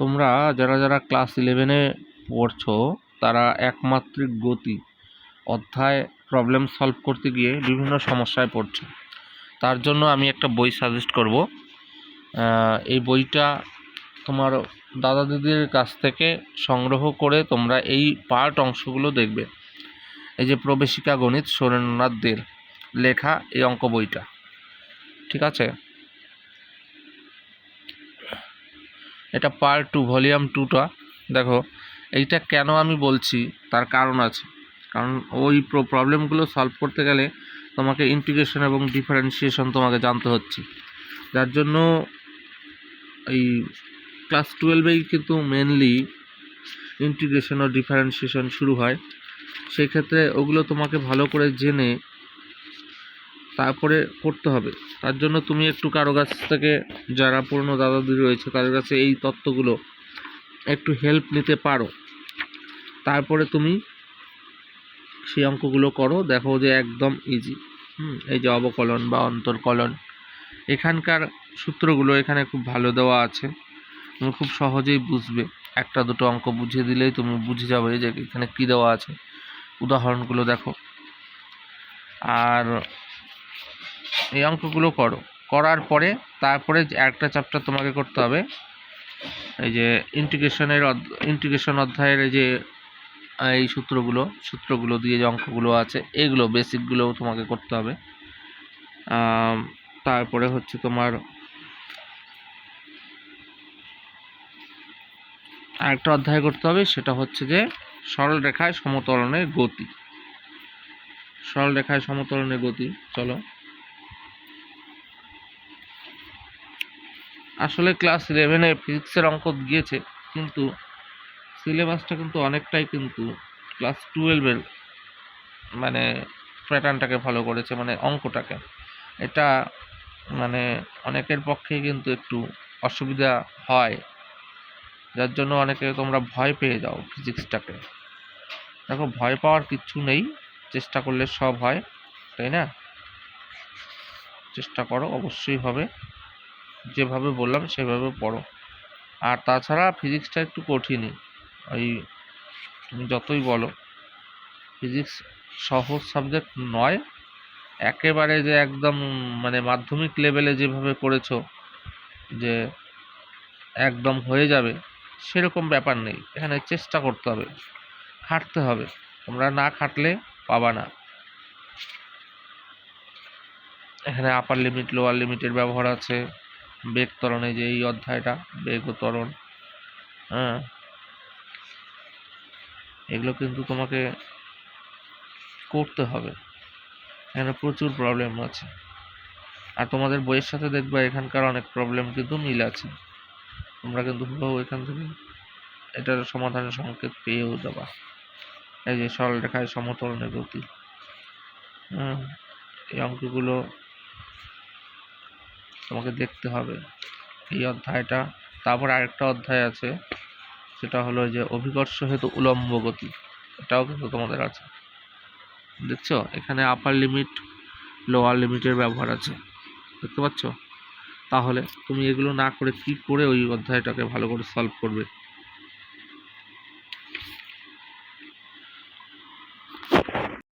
তোমরা যারা যারা ক্লাস ইলেভেনে পড়ছো, তারা একমাত্রিক গতি অধ্যায় প্রবলেম সলভ করতে গিয়ে বিভিন্ন সমস্যায় পড়ছো। তার জন্য আমি একটা বই সাজেস্ট করব। এই বইটা তোমার দাদা দিদির কাছ থেকে সংগ্রহ করে তোমরা এই পার্ট অংশগুলো দেখবে। এই যে প্রবেশিকা গণিত সুরেন্দ্রনাথ দের লেখা এই অঙ্ক বইটা। ঠিক আছে? এটা পার্ট টু ভলিউম টুটা দেখো, এইটা কেন আমি বলছি? তার কারণ আছে। কারণ ওই প্রবলেমগুলো সলভ করতে গেলে তোমাকে ইন্টিগ্রেশন এবং ডিফারেন্সিয়েশন তোমাকে জানতে হচ্ছে। যার জন্য এই ক্লাস টুয়েলভেই কিন্তু মেনলি ইন্টিগ্রেশন ও ডিফারেন্সিয়েশন শুরু হয়। সেক্ষেত্রে ওগুলো তোমাকে ভালো করে জেনে তারপরে করতে হবে। তার জন্য তুমি একটু কারও কাছ থেকে, যারা পুরনো দাদা দিদি রয়েছে, তাদের কাছে এই তত্ত্বগুলো একটু হেল্প নিতে পারো। তারপরে তুমি সেই অঙ্কগুলো করো, দেখো যে একদম ইজি হুম, এই যে অবকলন বা অন্তর্কলন। এখানকার সূত্রগুলো এখানে খুব ভালো দেওয়া আছে। তুমি খুব সহজেই বুঝবে। একটা দুটো অঙ্ক বুঝিয়ে দিলেই তুমি বুঝে যাবে যে এখানে কী দেওয়া আছে। উদাহরণগুলো দেখো। আর এই অঙ্কগুলো করো। করার পরে তারপরে একটা চ্যাপ্টার তোমাকে করতে হবে। এই যে ইন্টিগ্রেশনের ইন্টিগ্রেশন অধ্যায়ের এই যে, এই সূত্রগুলো সূত্রগুলো দিয়ে যে অঙ্কগুলো আছে, এগুলো বেসিকগুলোও তোমাকে করতে হবে। তারপরে হচ্ছে তোমার আরেকটা অধ্যায় করতে হবে, সেটা হচ্ছে যে সরল রেখায় সমতলনের গতি। সরল রেখায় সমতলনের গতি, চলো। আসলে ক্লাস ইলেভেনে ফিজিক্সের অঙ্ক গিয়েছে কিন্তু সিলেবাসটা কিন্তু অনেকটাই কিন্তু ক্লাস টুয়েলভের মানে প্যাটার্নটাকে ফলো করেছে মানে অঙ্কটাকে। এটা মানে অনেকের পক্ষে কিন্তু একটু অসুবিধা হয়। যার জন্য অনেকে তোমরা ভয় পেয়ে যাও ফিজিক্সটাকে দেখো, ভয় পাওয়ার কিচ্ছু নেই, চেষ্টা করলে সব হয়, তাই না? চেষ্টা করো, অবশ্যই হবে। যেভাবে বললাম, সেভাবে পড়ো। আর তাছাড়া ফিজিক্সটা একটু কঠিনই। ওই তুমি যতই বলো ফিজিক্স সহজ সাবজেক্ট নয়। একেবারে যে একদম মানে মাধ্যমিক লেভেলে যেভাবে করেছ, যে একদম হয়ে যাবে, সেরকম ব্যাপার নেই। এখানে চেষ্টা করতে হবে, খাটতে হবে। তোমরা না খাটলে পাবা না। এখানে আপার লিমিট লোয়ার লিমিটের ব্যবহার আছে। বেগ ত্বরণে যে এই অধ্যায়টা বেগ ও ত্বরণ হ্যাঁ? এগুলো কিন্তু তোমাকে করতে হবে। এখানে প্রচুর প্রবলেম আছে। আর তোমাদের বইয়ের সাথে দেখবে, এখানকার অনেক প্রবলেম কিন্তু মিল আছে। তোমরা কিন্তু এখান থেকে এটার সমাধানের সংকেত পেয়েও যাবা। এই যে সরল রেখায় সমতলনের গতি হুম এই অঙ্কগুলো তোমাকে দেখতে হবে। এই অধ্যায়টা। তারপর আরেকটা অধ্যায় আছে, সেটা হলো যে অভিকর্ষ হেতু উলম্ব গতি। এটাও কিন্তু তোমাদের আছে। দেখছ? এখানে আপার লিমিট লোয়ার লিমিটের ব্যবহার আছে। দেখতে পাচ্ছ? তাহলে তুমি এগুলো না করে কি করে ওই অধ্যায়টাকে ভালো করে সলভ করবে?